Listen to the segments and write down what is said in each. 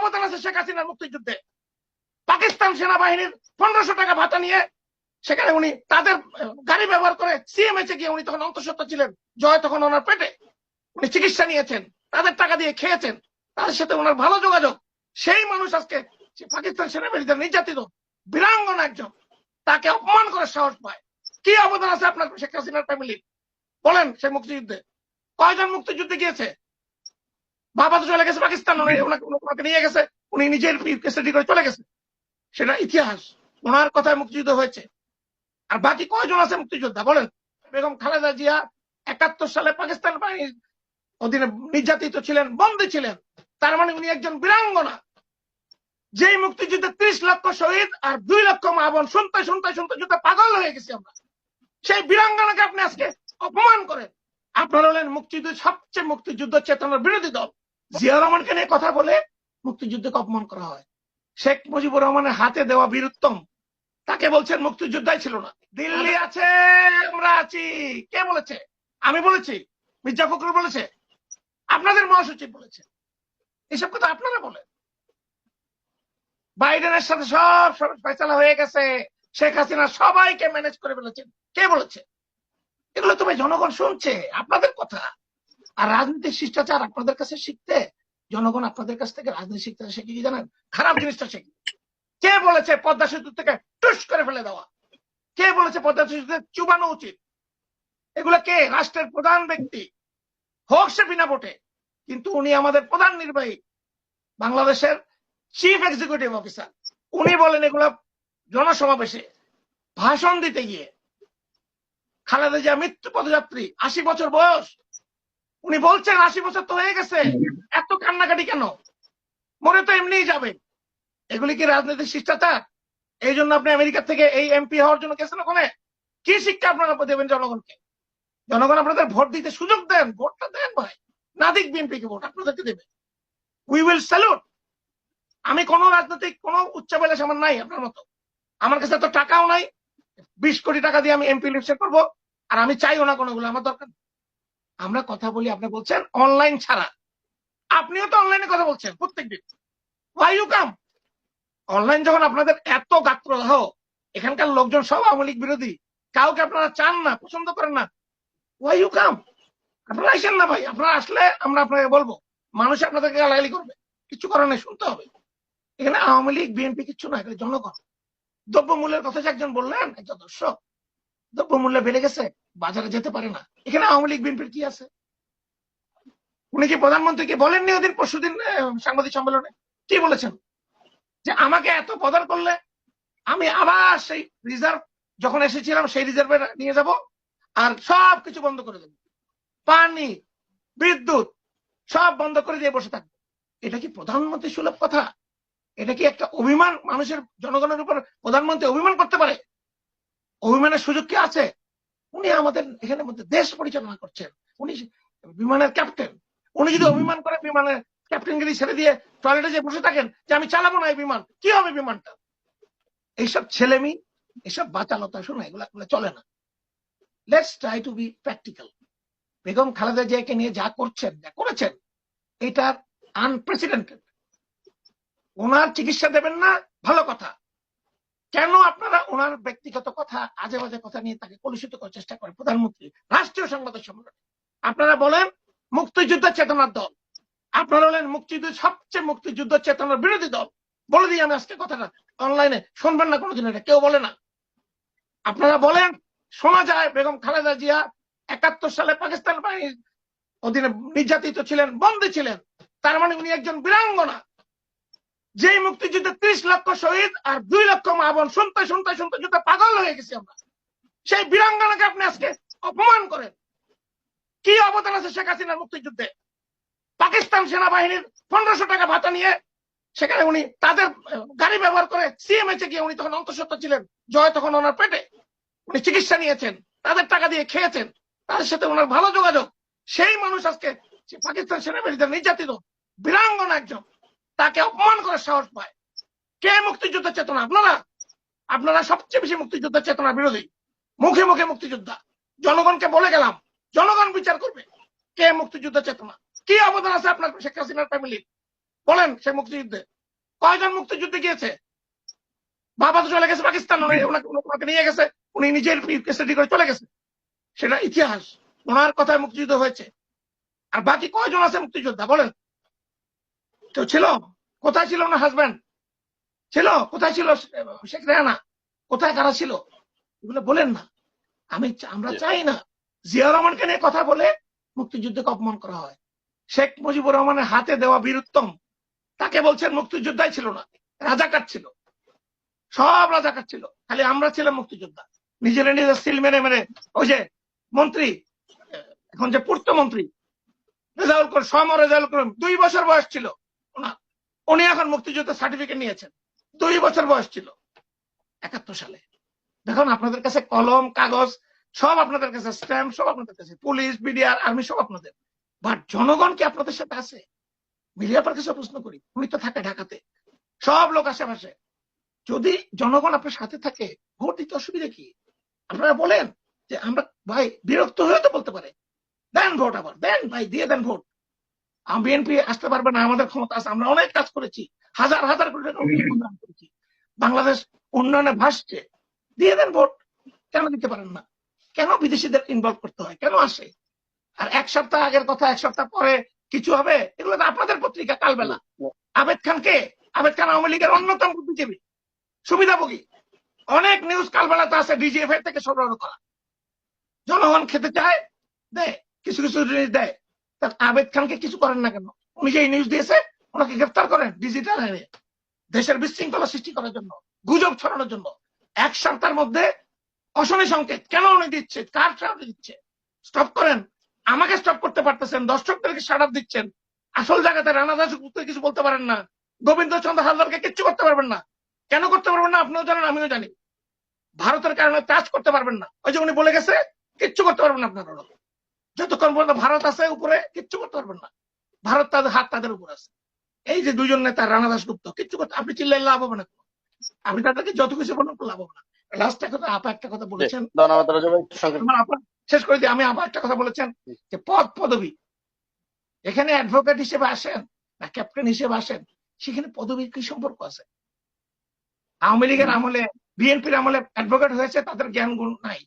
অবদান আছে শেখ হাসিনার মুক্তিযুদ্ধে। পাকিস্তান সেনাবাহিনীর পনেরোশো টাকা ভাতা নিয়ে সেখানে উনি তাদের গাড়ি ব্যবহার করে সিএমএচে গিয়ে উনি তখন অন্তঃসত্ত্বা ছিলেন, জয় তখন ওনার পেটে। উনি চিকিৎসা নিয়েছেন, তাদের টাকা দিয়ে খেয়েছেন তাদের সাথে ওনার ভালো যোগাযোগ। সেই মানুষ আজকে পাকিস্তান সেনাবাহিনীতে নির্যাতিত, বীরাঙ্গনা একজন। তাকে অপমান করার সাহস পায়। কি অবদান আছে আপনার শেখ হাসিনার ফ্যামিলি বলেন সে মুক্তিযুদ্ধে। কয়জন মুক্তিযুদ্ধে গিয়েছে? বাবা তো চলে গেছে পাকিস্তান ওনাকে নিয়ে গেছে। উনি নিজের কেসেটি করে চলে গেছে। সেটা ইতিহাস। ওনার কথায় মুক্তিযুদ্ধ হয়েছে। আর বাকি কয়জন আছে মুক্তিযোদ্ধা? বলেন। বেগম খালেদা জিয়া একাত্তর সালে পাকিস্তান বাহিনীর অধীনে নির্যাতিত ছিলেন বন্দী ছিলেন। তার মানে উনি একজন বীরাঙ্গনা। যেই মুক্তিযুদ্ধে ত্রিশ লক্ষ শহীদ আর দুই লক্ষ মা বোন শুনতে শুনতে শুনতে শুনতে পাগল হয়ে গেছি আমরা। সেই বীরাঙ্গনাকে আপনি আজকে অপমান করেন। আপনারা হলেন মুক্তিযুদ্ধ সবচেয়ে মুক্তিযুদ্ধ চেতনার বিরোধী দল। জিয়া রহমানকে নিয়ে কথা বলে মুক্তিযুদ্ধকে অপমান করা হয়। শেখ মুজিবুর রহমানের হাতে দেওয়া বীরুত্তম, তাকে বলছেন মুক্তিযোদ্ধাই ছিল না। দিল্লি আছে, আমরা আছি। কে বলেছে? আমি বলেছি, মির্জা ফখরুল বলেছে, আপনাদের মহাসচিব বলেছে। এসব কথা আপনারা বলেন। বাইডেনের সাথে সব ফেসলা হয়ে গেছে। শেখ হাসিনা সবাইকে ম্যানেজ করে ফেলেছেন। কে বলেছে? এগুলো তুমি জনগণ শুনছে, আপনাদের কথা। আর রাজনীতির শিষ্টাচার আপনাদের কাছে শিখতে, জনগণ আপনাদের কাছ থেকে রাজনীতি শিখতে শিখে কি জানেন? খারাপ জিনিসটা শিখে। কে বলেছে পদ্মা সেতু থেকে টুস করে ফেলে দেওয়া? কে বলেছে পদ্মা সেতুতে চুবানো উচিত? এগুলো কে? রাষ্ট্রের প্রধান ব্যক্তি। হোক সে বিনা ভোটে, কিন্তু উনি আমাদের প্রধান নির্বাহী, বাংলাদেশের চিফ এক্সিকিউটিভ অফিসার উনি বলেন এগুলো জনসমাবেশে ভাষণ দিতে গিয়ে, খালেদা জিয়া মৃত্যু পদযাত্রী, আশি বছর বয়স উনি বলছেন আশি বছর তো হয়ে গেছে। এত কান্নাকাটি কেন? মনে তো এমনিই যাবে। এগুলি কি রাজনৈতিক শিষ্টাচার? এই জন্য আপনি আমেরিকা থেকে এই এমপি হওয়ার জন্য গেছেন ওখানে? কি শিক্ষা আপনারা দেবেন জনগণকে? জনগণ আপনাদের ভোট দিতে সুযোগ দেন ভোটটা দেন ভাই। না দিক বিএনপি কে ভোট আপনাদেরকে দেবে। উই উইল স্যালুট আমি কোনো রাজনৈতিক কোনো উচ্চাবিলাস আমার নাই আপনার মতো। আমার কাছে তো টাকাও নাই। বিশ কোটি টাকা দিয়ে আমি এমপি ইলেকশন করব। আর আমি চাইও না কোনোগুলো আমার দরকার নেই। আমরা কথা বলি, আপনি বলছেন অনলাইন ছাড়া। আপনিও তো অনলাইনে কথা বলছেন প্রত্যেকদিন। ওয়াই ইউ কাম অনলাইন যখন আপনাদের এত গাত্রদাহ, এখানকার লোকজন সব আওয়ামী লীগ বিরোধী, কাউকে আপনারা চান না, পছন্দ করেন না। ওয়াই ইউ কাম আপনারা আসেন না ভাই, আপনারা আসলে আমরা আপনাকে বলব, মানুষ আপনাদেরকে গালাগালি করবে। কিছু করার নেই, শুনতে হবে। এখানে আওয়ামী লীগ বিএনপি কিছু না, এখানে জনগণ। দ্রব্যমূল্যের কথা যে একজন বললেন, একজন দর্শক দ্রব্যমূল্য বেড়ে গেছে, বাজারে যেতে পারে না। এখানে আওয়ামী লীগ, বিএনপির কি আছে? উনি কি প্রধানমন্ত্রীকে বলেননি ওদিন, পরশুদিন সাংবাদিক সম্মেলনে? কি বলেছেন? যে আমাকে এত প্রদান করলে আমি আবার সেই রিজার্ভ, যখন এসেছিলাম, সেই রিজার্ভে নিয়ে যাব আর সব কিছু বন্ধ করে দেব। পানি, বিদ্যুৎ, সব বন্ধ করে দিয়ে বসে থাকব। এটা কি প্রধানমন্ত্রী সুলভ কথা? এটা কি একটা অভিমান মানুষের, জনগণের উপর প্রধানমন্ত্রী অভিমান করতে পারে? অভিমানের সুযোগ কি আছে? উনি আমাদের এখানে মধ্যে দেশ পরিচালনা করছেন। উনি বিমানের ক্যাপ্টেন। উনি যদি অভিমান করে বিমানের ক্যাপ্টেনগিরি ছেড়ে দিয়ে টয়লেটে যে বসে থাকেন যে আমি চালাবো না এই বিমান কি হবে বিমানটা? এইসব ছেলেমি এসব বাচালতা শোনা এগুলো চলে না। Let's try to be practical Begum Khaleda জিয়াকে নিয়ে যা করছেন যা করেছেন এটা আনপ্রেসিডেন্টেড ওনার চিকিৎসা দেবেন না ভালো কথা। কেন আপনারা ওনার ব্যক্তিগত কথা আজে বাজে কথা নিয়ে তাকে কলুষিত করার চেষ্টা করেন প্রধানমন্ত্রী, রাষ্ট্রীয় সংবাদের সম্মেলনে। আপনারা বলেন মুক্তিযুদ্ধ চেতনার দল। আপনারা হলেন মুক্তিযুদ্ধ সবচেয়ে মুক্তিযুদ্ধ চেতনার বিরোধী দল। বলে দিই আমি আজকে কথাটা। অনলাইনে শুনবেন না কোনোদিন এটা, কেউ বলে না। আপনারা বলেন শোনা যায় বেগম খালেদা জিয়া একাত্তর সালে পাকিস্তান বাহিনীর অধীনে নির্যাতিত ছিলেন, বন্দী ছিলেন। তার মানে উনি একজন বীরাঙ্গনা। যেই মুক্তিযুদ্ধে ত্রিশ লক্ষ শহীদ আর দুই লক্ষ মা বোন, শুনতে শুনতে শুনতে শুনতে পাগল হয়ে গেছি আমরা। সেই বীরাঙ্গনাকে আপনি আজকে অপমান করেন। কি অবদান আছে শেখ হাসিনার মুক্তিযুদ্ধে? পাকিস্তান সেনাবাহিনীর পনেরোশো টাকা ভাতা নিয়ে সেখানে উনি তাদের গাড়ি ব্যবহার করে সিএমএচে গিয়ে উনি তখন অন্তঃসত্ত্বা ছিলেন, জয় তখন ওনার পেটে। উনি চিকিৎসা নিয়েছেন, তাদের টাকা দিয়ে খেয়েছেন, তাদের সাথে ওনার ভালো যোগাযোগ। সেই মানুষ আজকে পাকিস্তান সেনাবাহিনীতে নির্যাতিত, বীরাঙ্গনা একজন। তাকে অপমান করার সাহস পায়। কে মুক্তিযুদ্ধের চেতনা? আপনারা? আপনারা সবচেয়ে বেশি মুক্তিযুদ্ধের চেতনা বিরোধী। মুখে মুখে মুক্তিযোদ্ধা। জনগণকে বলে গেলাম জনগণ বিচার করবে। কে মুক্তিযুদ্ধ চেতনা? কি অবদান আছে আপনার শেখ হাসিনার ফ্যামিলির বলেন সে মুক্তিযুদ্ধে। কয়জন মুক্তিযুদ্ধে গিয়েছে? বাবা তো চলে গেছে পাকিস্তান ওনাকে নিয়ে গেছে। উনি নিজের কেসেটি করে চলে গেছে। সেটা ইতিহাস। ওনার কথায় মুক্তিযুদ্ধ হয়েছে। আর বাকি কয়জন আছে মুক্তিযোদ্ধা? বলেন। কেউ ছিল? কোথায় ছিল না হাজব্যান্ড ছিল? কোথায় ছিল শেখ রেহানা? কোথায় কারা ছিল? এগুলো বলেন না। আমি আমরা চাই না জিয়া রহমানকে নিয়ে কথা বলে মুক্তিযুদ্ধকে অপমান করা হয়। শেখ মুজিবুর রহমানের হাতে দেওয়া বীরুত্তম তাকে বলছেন মুক্তিযোদ্ধাই ছিল না রাজাকার ছিল। সব রাজাকার ছিল খালি আমরা ছিলাম মুক্তিযোদ্ধা। নিজেরা নিজের সিল মেরে মেরে ওই যে মন্ত্রী এখন যে পূর্ত মন্ত্রী রেজাউল করিম সম রেজাউল করিম দুই বছর বয়স ছিল। উনি এখন মুক্তিযুদ্ধের সার্টিফিকেট নিয়েছেন। দুই বছর বয়স ছিল। একাত্তর সালে। দেখুন, আপনাদের কাছে কলম, কাগজ, সব আপনাদের কাছে স্ট্যাম্প সব আপনাদের কাছে। পুলিশ, বিডিআর আর্মি সব আপনাদের। বাট জনগণ কি আপনাদের সাথে আছে? মিডিয়ার কাছে প্রশ্ন করি। উনি তো থাকে ঢাকাতে। সব লোক আশেপাশে। যদি জনগণ আপনার সাথে থাকে, ভোট দিতে অসুবিধা কি? আপনারা বলেন যে আমরা, ভাই, বিরক্ত হয়ে তো বলতে পারে। দেন ভোট আবার। দেন, ভাই, দিয়ে দেন ভোট। বিএনপি আসতে পারবে না, আমাদের ক্ষমতা আছে, আমরা অনেক কাজ করেছি, হাজার হাজার কোটি টাকা উন্নয়ন করেছি। বাংলাদেশ উন্নয়নে ভাসছে, দিয়ে দেন ভোট, কেন দিতে পারেন না? কেন বিদেশিদের ইনভলভ করতে হয়? কেন আসে? আর এক সপ্তাহ আগের কথা, এক সপ্তাহ পরে কিছু হবে? এগুলো তো আপনাদের পত্রিকা, কালবেলা। আবেদ খানকে আবেদ খান আওয়ামী লীগের অন্যতম বুদ্ধিজীবী, সুবিধাভোগী। অনেক নিউজ কালবেলাতে আছে ডিজিএফ থেকে সরবরাহ করা। জনগণ খেতে চায়, দেয়, কিছু কিছু জিনিস দেয়। আবেদ খানকে কিছু করেন না কেন? উনি যে নিউজ দিয়েছে, ওনাকে গ্রেফতার করেন ডিজিটাল এনে দেশের বিশৃঙ্খলা সৃষ্টি করার জন্য, গুজব ছড়ানোর জন্য। এক সপ্তাহের মধ্যে অশনি সংকেত। কেন উনি দিচ্ছে? কার সাহায্য দিচ্ছে? স্টপ করেন। আমাকে স্টপ করতে পারতেছেন। দর্শকদেরকে সাড়াপ দিচ্ছেন। আসল জায়গাতে রানা দাস কিছু বলতে পারেন না। গোবিন্দ চন্দ্র হালদারকে কিচ্ছু করতে পারবেন না। কেন করতে পারবেন না? আপনিও জানেন, আমিও জানি। ভারতের কারণে টাচ করতে পারবেন না। ওই যে উনি বলে গেছে, কিচ্ছু করতে পারবেন না আপনারা। যতক্ষণ পর্যন্ত ভারত আছে উপরে কিচ্ছু করতে পারবেন না। ভারত তাদের হাত তাদের উপর আছে। এই যে দুজন নেতা রানা দাস গুপ্ত কিচ্ছু করতে আপনি চিল্লাই লাভ হবে না আপনি তাদেরকে যত কিছু বলেন লাভ হবে না। লাস্ট কথা আপা একটা কথা বলেছেন। শেষ করে দিই আমি আবার একটা কথা বলেছেন যে পদ পদবি। এখানে অ্যাডভোকেট হিসেবে আসেন না ক্যাপ্টেন হিসেবে আসেন সেখানে পদবীর কি সম্পর্ক আছে? আওয়ামী লীগের আমলে বিএনপির আমলে অ্যাডভোকেট হয়েছে তাদের জ্ঞান গুণ নাই।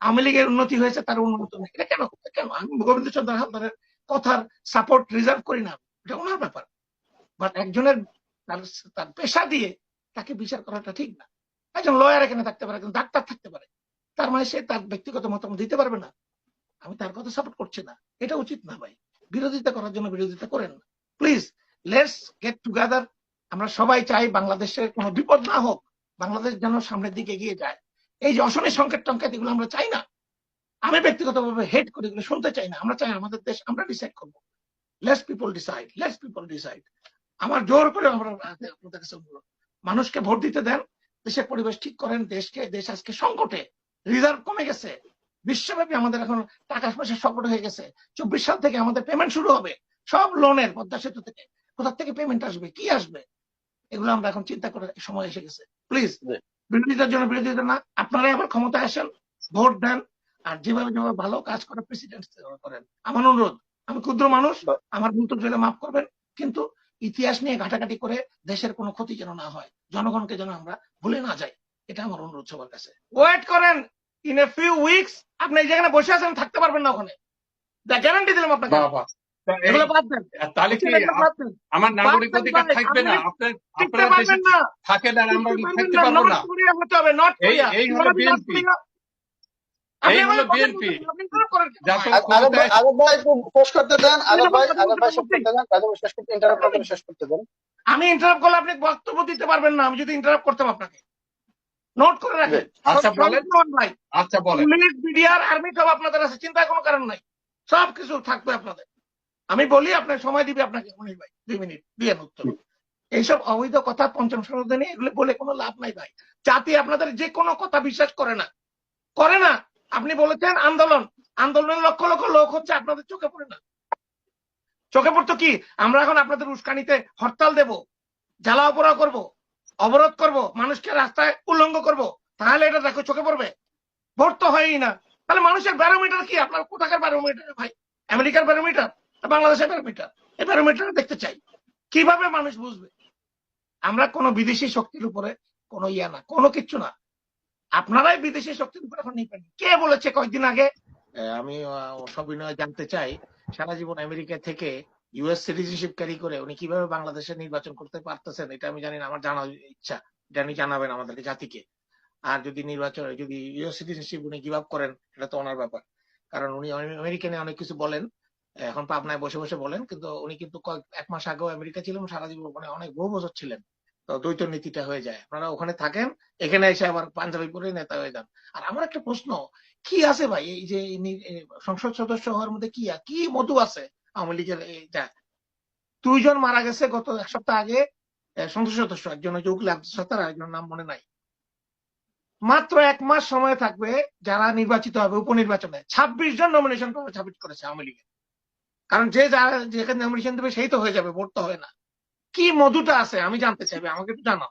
আওয়ামী লীগের উন্নতি হয়েছে, তার উন্নত নেই এটা কেন কেন? আমি গোবিন্দ চন্দ্র হালদারের কথার সাপোর্ট রিজার্ভ করি না। এটা ওনার ব্যাপার। বাট একজনের তার তার পেশা দিয়ে তাকে বিচার করাটা ঠিক না। একজন লয়ার এখানে থাকতে পারে, একজন ডাক্তার থাকতে পারে। তার মানে সে তার ব্যক্তিগত মতামত দিতে পারবে না। আমি তার কথা সাপোর্ট করছি না। এটা উচিত না ভাই। বিরোধিতা করার জন্য বিরোধিতা করেন না। প্লিজ লেটস গেট টুগেদার আমরা সবাই চাই বাংলাদেশের কোনো বিপদ না হোক। বাংলাদেশ যেন সামনের দিকে এগিয়ে যায়। এই যে অশনি সংকেত টঙ্কেত এগুলো আমরা চাই না। আমি ব্যক্তিগতভাবে হেড করি, এগুলো শুনতে চাই না। আমরা চাই আমাদের দেশ, আমরা ডিসাইড করব। Let's people decide let's people decide আমার জোর করে আপনাদের কাছে অনুরোধ। মানুষকে ভোট দিতে দেন, দেশের পরিবেশ ঠিক করেন, দেশকে, দেশ আজকে সংকটে রিজার্ভ কমে গেছে। বিশ্বব্যাপী আমাদের এখন টাকা পয়সা সংকট হয়ে গেছে। চব্বিশ সাল থেকে আমাদের পেমেন্ট শুরু হবে। সব লোনের পদ্মা সেতু থেকে। কোথা থেকে পেমেন্ট আসবে, কি আসবে? এগুলো আমরা এখন চিন্তা করার সময় এসে গেছে। প্লিজ। বিরোধিতার জন্য বিরোধিতা না আপনারাই আবার ক্ষমতায় আসেন ভোট দেন আর যেভাবে যেভাবে ভালো কাজ করে প্রেসিডেন্ট করেন। আমার অনুরোধ আমি ক্ষুদ্র মানুষ আমার ভুল ত্রুটি হলে মাফ করবেন কিন্তু ইতিহাস নিয়ে ঘাটাঘাটি করে দেশের কোনো ক্ষতি যেন না হয় জনগণকে যেন আমরা ভুলে না যাই এটা আমার অনুরোধ সবার কাছে। ওয়েট করেন ইন এ ফিউ উইকস আপনি এই যেখানে বসে আছেন থাকতে পারবেন না ওখানে। দ্য গ্যারান্টি দিলাম আপনাকে। তা এগুলো বাদ দেন। তাহলে কি। আমার নাগরিক অধিকার থাকবে না। আপনার আপনারা দেশে থাকেন আর আমরা থাকতে পারব না। এই- এই হলো এই হলো আমি ইন্টারাপ্ট করলে আপনি বক্তব্য দিতে পারবেন না আমি যদি ইন্টারাপ্ট করতাম আপনাকে। নোট করে রাখেন আচ্ছা, বলেন। ভাই আচ্ছা বলেন। পুলিশ বিডিআর আর্মি সব আপনাদের আছে চিন্তার কোনো কারণ নাই। সবকিছু থাকবে আপনাদের। আমি বলি, আপনার সময় দিবে আপনাকে মনির ভাই, দুই মিনিট, দিয়ে উত্তর এইসব অবৈধ কথা, পঞ্চম সংশোধনী এগুলো বলে কোনো লাভ নাই ভাই। জাতি আপনাদের যে কোনো কথা বিশ্বাস করে না। করে না। আপনি বলেছেন আন্দোলন। আন্দোলনের লক্ষ লক্ষ লোক হচ্ছে আপনাদের চোখে পড়ে না। চোখে পড়তো কি? আমরা এখন আপনাদের উস্কানিতে হরতাল দেব, জ্বালা পোড়া করব, অবরোধ করব, মানুষকে রাস্তায় উল্লঙ্ঘ করব। তাহলে এটা দেখো চোখে পড়বে। ভোট তো হয়ই না। তাহলে মানুষের ব্যারোমিটার কি? আপনার কোথাকার ব্যারোমিটার ভাই? আমেরিকার ব্যারোমিটার বাংলাদেশের ব্যারোমিটার এই ব্যারোমিটার দেখতে চাই। কীভাবে মানুষ বুঝবে? আমরা কোনো বিদেশি শক্তির উপরে কোনো ইয়া না কোনো কিচ্ছু না। আপনারাই বিদেশি শক্তির উপরে এখন নিবেন কে বলেছে কয়েকদিন আগে? আমি আহ, সবিনয় জানতে চাই। সারা জীবন আমেরিকা থেকে ইউএস সিটিজেনশিপ ক্যারি করে উনি কীভাবে বাংলাদেশে নির্বাচন করতে পারতেছেন এটা আমি জানি না আমার জানার ইচ্ছা। এটা উনি জানাবেন আমাদেরকে জাতিকে। আর যদি নির্বাচন যদি ইউএস সিটিজেনশিপ উনি গিভ আপ করেন এটা তো ওনার ব্যাপার। কারণ উনি আমেরিকানে অনেক কিছু বলেন। এখন পাবনায় বসে বসে বলেন, কিন্তু উনি কিন্তু কয়েক, এক মাস আগেও আমেরিকা ছিলেন, সারা জীবন মানে অনেক বহু বছর ছিলেন। তো দ্বৈত নীতিটা হয়ে যায়। আপনারা ওখানে থাকেন, এখানে এসে আবার পাঞ্জাবি পরে নেতা হয়ে যান। আর আমার একটা প্রশ্ন, কি আছে ভাই? এই যে সংসদ সদস্য হওয়ার মধ্যে কি কি মধু আছে আওয়ামী লীগের এইটা দুইজন মারা গেছে গত এক সপ্তাহ আগে সংসদ সদস্য, একজন হচ্ছে উকিল আব্দুল সত্তার, আরেকজনের নাম মনে নাই। মাত্র এক মাস সময় থাকবে যারা নির্বাচিত হবে, উপনির্বাচনে। ছাব্বিশ জন নমিনেশন সাবমিট করেছে আওয়ামী লীগের। কারণ যে যারা যেখানে নমিনেশন দেবে সেই তো হয়ে যাবে ভোট তো হয় না। কি মধুটা আছে আমি জানতে চাইবে, আমাকে একটু জানাও।